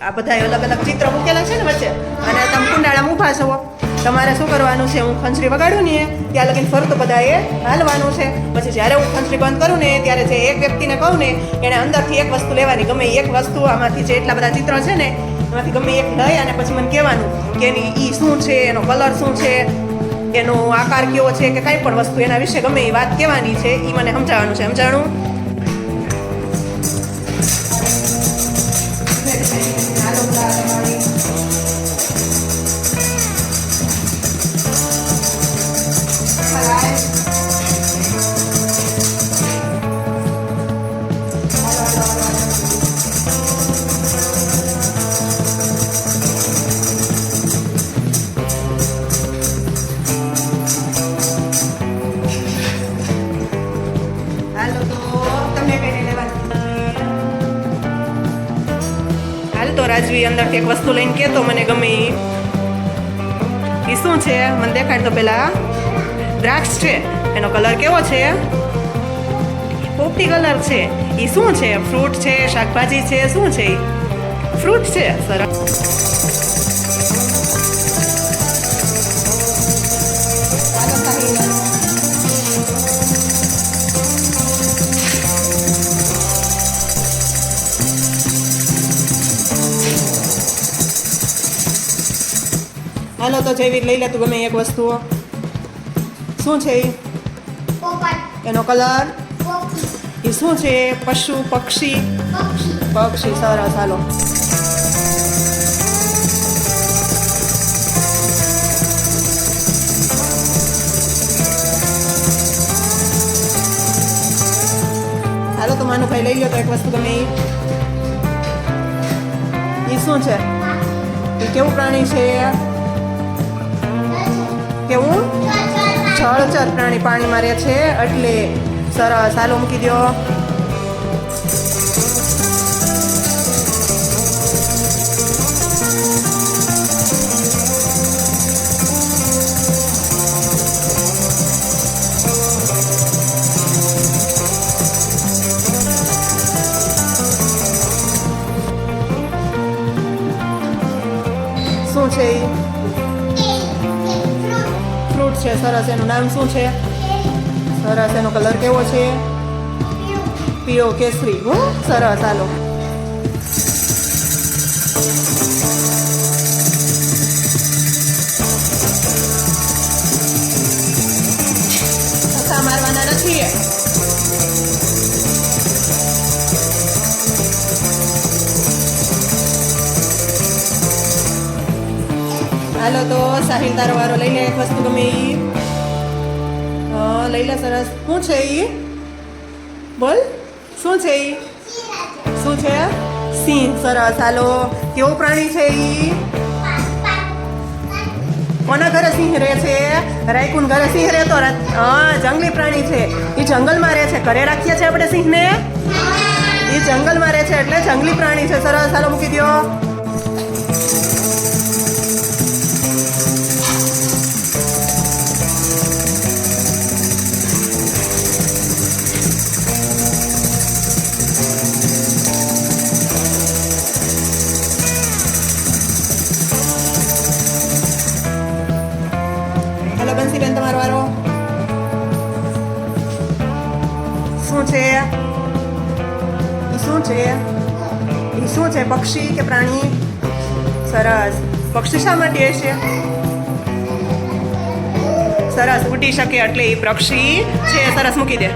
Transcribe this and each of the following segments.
આ બધા અલગ અલગ ચિત્ર મૂકેલા છે ને વચ્ચે. અને તમે કુંડાળા ઊભા છો. તમારે શું કરવાનું છે? હું ખંચરી વગાડું ને ત્યાં લગીને ફરતો બધાએ હાલવાનું છે. પછી જ્યારે હું ખંચરી બંધ કરું ને, ત્યારે જે એક વ્યક્તિને કહું ને, એણે અંદરથી એક વસ્તુ લેવાની. ગમે એ એક વસ્તુ, આમાંથી જે એટલા બધા ચિત્ર છે ને, એમાંથી ગમે એક લઈ અને પછી મને કહેવાનું કે એની ઈ શું છે, એનો કલર શું છે, એનો આકાર કેવો છે કે કાંઈ પણ વસ્તુ એના વિશે ગમે એ વાત કહેવાની છે એ મને સમજાવવાનું છે. સમજાણું? રાજવી અંદરથી એક વસ્તુ લઈને કહેતો મને ગમે. ઈ. શું છે? મને દેખાડ તો પેલા. દ્રાક્ષ છે. એનો કલર કેવો છે? પોપટી કલર છે. એ શું છે? ફ્રૂટ છે? શાકભાજી છે? શું છે ફ્રૂટ છે. સરસ. હાલો તો જૈવિક લઈ લે તું ગમે એક વસ્તુઓ. શું છે? એનો કલર? એ શું છે? પશુ પક્ષી? પક્ષી. સરસ હાલો. હાલો તો માનું ભાઈ લઈ લો તો એક વસ્તુ તમે ઈ. શું છે? એ કેવું પ્રાણી છે? કેવું? જળચર પ્રાણી પાણીમાં રહે છે એટલે સરસ હાલો મૂકી દો શું છે ફ્રૂટ છે સરસ એનું નામ શું છે સરસ એનો કલર કેવો છે પીળો કેસરી હો સરસ હાલો હાલો તો સાહિલ તારો વારો લઈ લે એક વસ્તુ ગમે ઈ. લઈ લે સરસ. શું છે ઈ? બોલ. શું છે ઈ? શું છે? સિંહ. સરસ. હાલો. કેવો પ્રાણી છે ઈ? કોના ઘરે સિંહ રહે છે? રાયકુન ઘરે સિંહ રહેતો હા જંગલી પ્રાણી છે. એ જંગલમાં રહે છે. ઘરે રાખીએ છીએ આપણે સિંહને? એ જંગલમાં રહે છે એટલે જંગલી પ્રાણી છે. સરસ. હાલો મૂકી દો બંસીબેન તમારો વારો શું છે ઈ શું છે ઈ શું છે પક્ષી કે પ્રાણી સરસ પક્ષી શા માટે છે સરસ ઉડી શકે એટલે એ પક્ષી છે સરસ મૂકી દે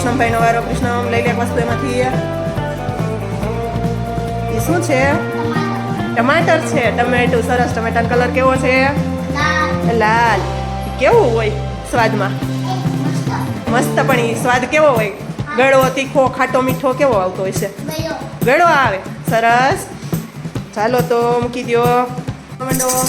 કૃષ્ણભાઈનો વારો કૃષ્ણ લઈ લે વસ્તુ એમાંથી એ. શું છે? ટમાટર છે ટમેટું સરસ. ટમેટાનો કલર કેવો છે? લાલ. કેવું હોય સ્વાદમાં? મસ્ત. પણ એ સ્વાદ કેવો હોય? ગળો તીખો ખાટો મીઠો કેવો આવતો હોય છે? ગળો આવે. સરસ. ચાલો તો મૂકી દો મંડો.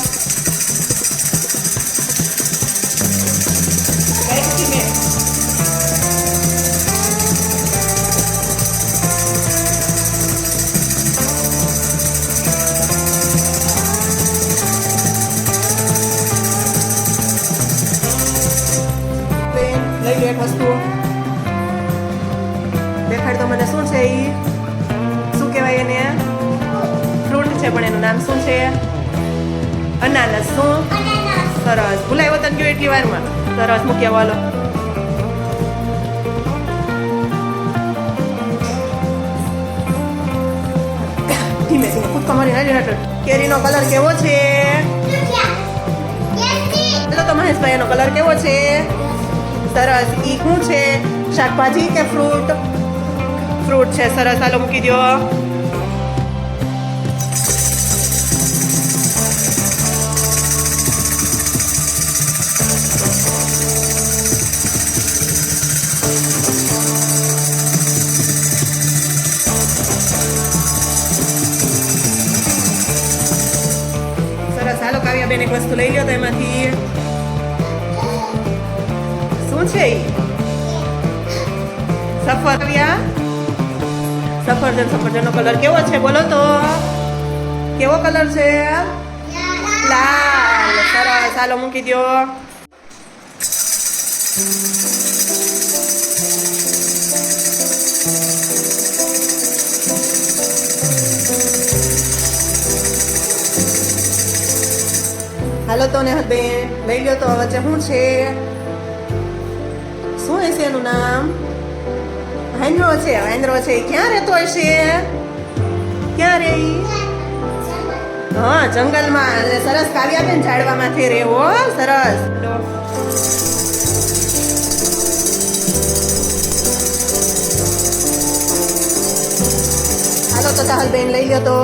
દેખાડ તો મને શું છે એ શું કહેવાય એને? ફ્રૂટ છે પણ એનું નામ શું છે? અનાનસ શું? સરસ. ભૂલાયો તને ગયો એટલી વારમાં. સરસ મૂક્યા વાલો ધીમે ધીમે કૂદકા મારી કેરીનો કલર કેવો છે? દુધિયા તો મહેશભાઈ એનો કલર કેવો છે? સરસ. ઈ શું છે? શાકભાજી કે ફ્રૂટ? ફ્રૂટ છે, સરસ. હાલો, મૂકી દો કાવ્યાબેન એક વસ્તુ લઈ લ્યો તો એમાંથી. શું છે સફર કાવ્યા સફરજન, સફરજનનો કલર કેવો છે? બોલો તો. કેવો કલર છે? લાલ. સરસ. હાલો, મૂકી દો હાલો તો ને બેન, લઈ ગયો તો. વચ્ચે શું છે? શું હશે એનું નામ? વાંદરો છે વાંદરો છે ક્યાં રહેતો હશે ક્યાં રે હા, જંગલમાં. એટલે સરસ કાવ્યાબેન ઝાડવામાંથી રહેવો સરસ. હાલો તો બેન લઈ લ્યો તો.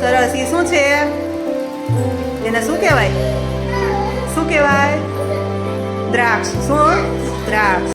સરસ એ શું છે? એને શું કહેવાય? શું કહેવાય? દ્રાક્ષ શું દ્રાક્ષ